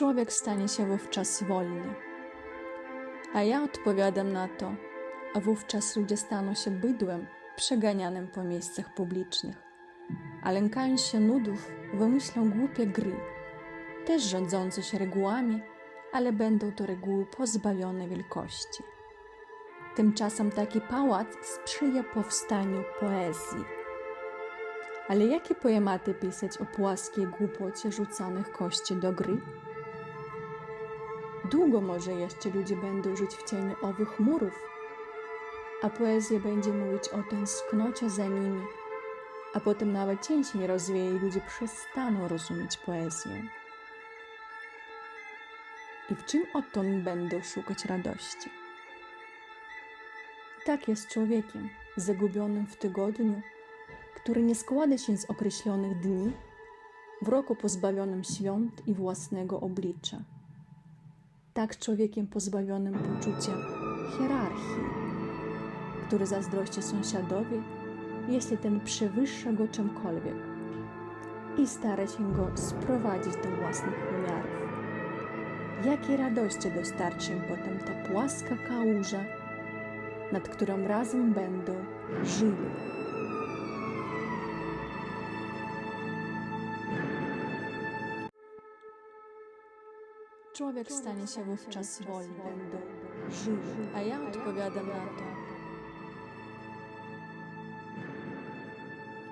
człowiek stanie się wówczas wolny. A ja odpowiadam na to, a wówczas ludzie staną się bydłem przeganianym po miejscach publicznych, a lękając się nudów, wymyślą głupie gry, też rządzące się regułami, ale będą to reguły pozbawione wielkości. Tymczasem taki pałac sprzyja powstaniu poezji. Ale jakie poematy pisać o płaskiej głupocie rzucanych kości do gry? Długo może jeszcze ludzie będą żyć w cieniu owych murów, a poezja będzie mówić o tęsknocie za nimi, a potem nawet cień się nie rozwieje i ludzie przestaną rozumieć poezję. I w czym odtąd będą szukać radości? Tak jest człowiekiem zagubionym w tygodniu, który nie składa się z określonych dni, w roku pozbawionym świąt i własnego oblicza. Tak człowiekiem pozbawionym poczucia hierarchii, który zazdrości sąsiadowi, jeśli ten przewyższa go czymkolwiek i stara się go sprowadzić do własnych wymiarów. Jakie radości dostarczy im potem ta płaska kałuża, nad którą razem będą żyli. Człowiek stanie się wówczas wolny. A ja odpowiadam na to,